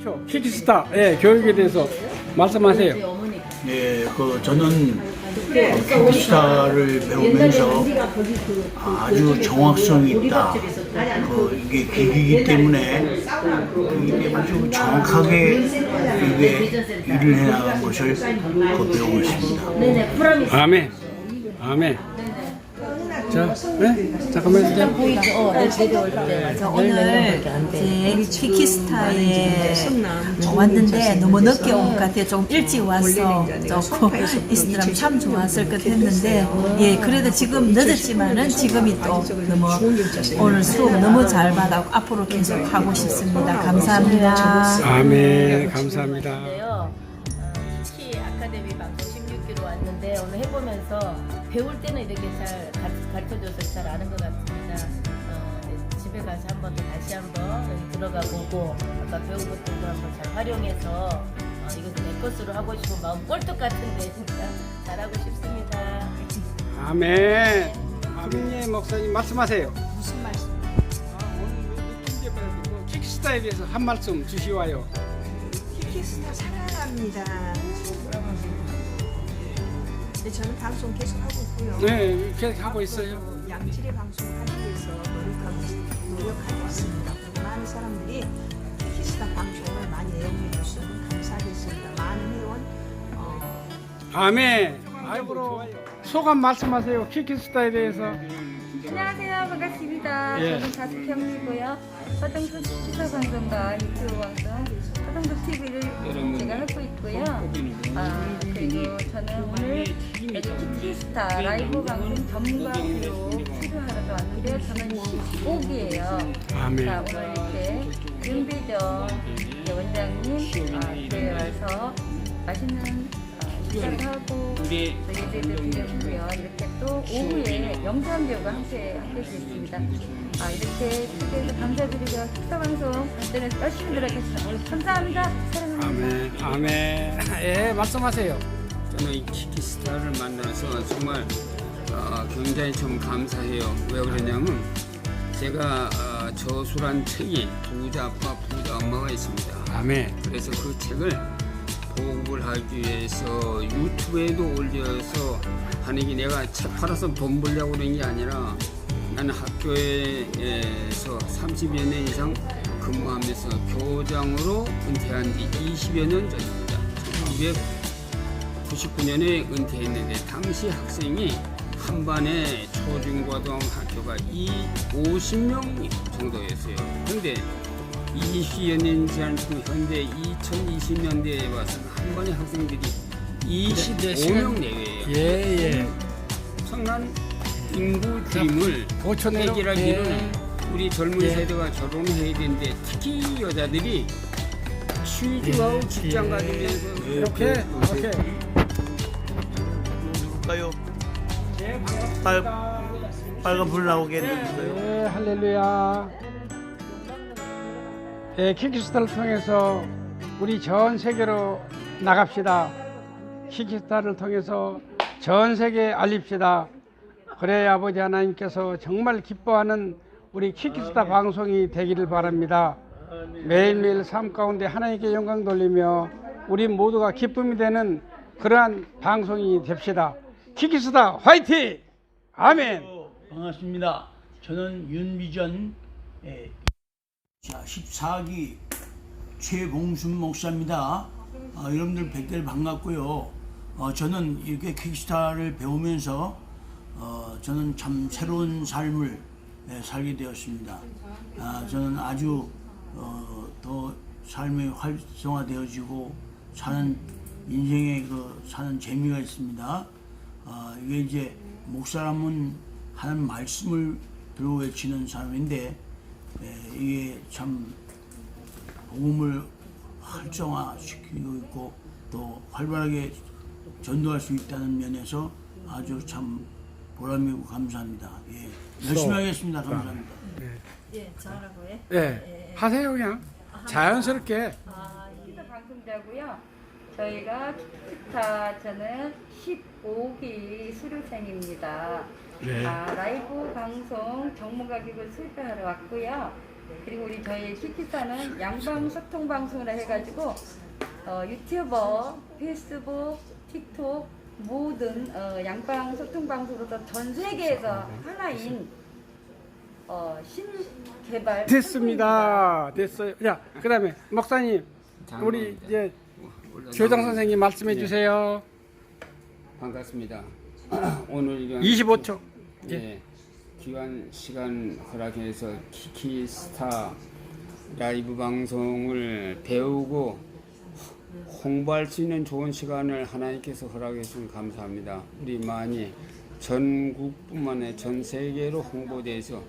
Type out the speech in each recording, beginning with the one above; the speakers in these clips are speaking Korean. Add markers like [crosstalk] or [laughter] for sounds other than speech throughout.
그렇죠. 키키스타 예, 교육에 대해서 말씀하세요. 네, 그 저는 킥스타를 배우면서 아주 정확성이 있다. 그 이게 기기이기 때문에 이게 아주 정확하게 이게 일을 해나간 것을 그 배우고 있습니다. 아멘. 아멘. 자, 네? 잠깐만 이제 보이죠? 어, 내려올 때. 저 오늘 이제 키키스타에 왔는데 너무 늦게 온 것 같아요. 좀 일찍 와서 조금 있으면 [laughs] 참 좋았을 것 했는데 예 그래도 지금 늦었지만은 지금이 또 너무 오늘 수업 너무 잘 받았고 앞으로 계속 하고 싶습니다. 감사합니다. 아멘. 감사합니다. 인데요. 어, 키 아카데미 방송 16기로 왔는데 오늘 해보면서 배울 때는 이렇게 잘 가르쳐 줘서 잘 아는 것 같습니다. 어, 네, 집에 가서 한번 더 다시 한번 들어가 보고 아까 배운 것들도 한번 잘 활용해서 어, 이것을 내 것으로 하고 싶은 마음 꼴뚝 같은데 진짜 잘하고 싶습니다. 아멘. 아멘예 목사님 말씀하세요. 무슨 말씀? 아, 오늘 느낀 게 말고 키키스타에 대해서 한 말씀 주시와요. 키키스타 사랑합니다. 네, 저는 방송 계속 하고 있고요. 네, 계속 하고 있어요. 양질의 방송을 하기 위해서 노력하고, 있- 노력하고 있습니다. 그리고 많은 사람들이 키키스타 방송을 많이 애용해 주시면 감사하겠습니다. 많은 회원 어, 아멘. 아이고 좋아요. 소감 말씀하세요. 키키스타에 대해서. 안녕하세요. 반갑습니다. 예. 저는 가수 경미고요. 서정석 시사 방송과 유튜브 방송 서정석 TV를 제가 하고 있고요. 아, 그리고 저는 오늘 여기 키티스타 라이브 방송 전문가 교육 수료하러 왔는데요. 저는 15기예요. 아멘. 자, 오늘 이렇게 윤비정 원장님 아, 교회 와서 맛있는 아, 식사를 하고 저희들도 드렸고요. 이렇게 또 오후에 영상 교육과 함께 함께 했습니다. 아, 이렇게 초대해서 감사드리고 식사 방송 발전해서 열심히 들어가겠습니다. 오늘 감사합니다. 사랑합니다. 아멘. 아멘. 예, 말씀하세요. 저는 이 키키스타를 만나서 정말 어, 굉장히 좀 감사해요. 왜 그러냐면 제가 어, 저술한 책이 부자 아빠 부자 엄마가 있습니다. 아멘. 그래서 그 책을 보급을 하기 위해서 유튜브에도 올려서 하는 게 내가 책 팔아서 돈 벌려고 그런 게 아니라 나는 학교에서 30여 년 이상 근무하면서 교장으로 은퇴한 지 20여 년 전입니다. 1999년에 은퇴했는데 당시 학생이 한 반에 초중고등 학교가 이 50명 정도였어요. 근데 20여 년 지난 후 현재 2020년대에 와서는 한 반의 학생들이 25명 내외예요. 예, 예. 엄청난 인구 줄임을 고쳐내로 해결하기는 우리 젊은 예. 세대가 결혼해야 되는데 특히 여자들이 취직하고 직장 가지면서 이렇게 오케이. 가요. 예, 빨. 빨간 불 나오게 해주세요. 예, 할렐루야. 예, 키키스타를 통해서 우리 전 세계로 나갑시다. 키키스타를 통해서 전 세계에 알립시다. 그래야 아버지 하나님께서 정말 기뻐하는 우리 키키스타 방송이 되기를 바랍니다. 매일매일 삶 가운데 하나님께 영광 돌리며 우리 모두가 기쁨이 되는 그러한 방송이 됩시다. 키키스타 화이팅! 아멘! 반갑습니다. 저는 윤미전 예, 자, 14기 최봉순 목사입니다. 아, 여러분들 뵙길 반갑고요. 어, 저는 이렇게 킥스타를 배우면서 어, 저는 참 새로운 삶을 예, 살게 되었습니다. 아, 저는 아주 어, 더 삶이 활성화되어지고 사는 인생의 그 사는 재미가 있습니다. 아, 이게 이제 목사람은 하는 말씀을 들어 외치는 사람인데 에, 이게 참 복음을 활성화시키고 있고 또 활발하게 전도할 수 있다는 면에서 아주 참 보람이고 감사합니다. 예, 열심히 하겠습니다. 감사합니다. 예, 저라고 해. 예, 하세요 그냥 자연스럽게 아, 키스 방송자고요. 저희가 키스타 저는 15기 수료생입니다. 네. 아, 라이브 방송 기구 수료하러 왔고요. 그리고 우리 저희 키키사는 양방 소통 방송이라 해가지고 어, 유튜버, 페이스북, 틱톡 모든 어, 양방 소통 방송으로서 전 세계에서 하나인 어, 신개발 됐습니다. 됐어요. 자, 그다음에 목사님 우리 이제 교장 선생님 말씀해 네. 주세요. 반갑습니다. [clears throat] 오늘 이런 25초. 예, 귀한 시간 허락해서 키키스타 라이브 방송을 배우고 홍보할 수 있는 좋은 시간을 하나님께서 허락해 주시면 감사합니다. 우리 많이 전국뿐만 아니라 전 세계로 홍보돼서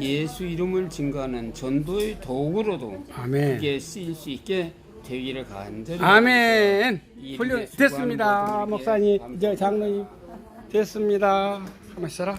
예수 이름을 증거하는 전도의 도구로도 아멘. 이게 쓰일 수 있게 되기를 간절히 아멘. 이 훌륭 됐습니다. 목사님, 이제 장로님 됐습니다. 한번 쉬라.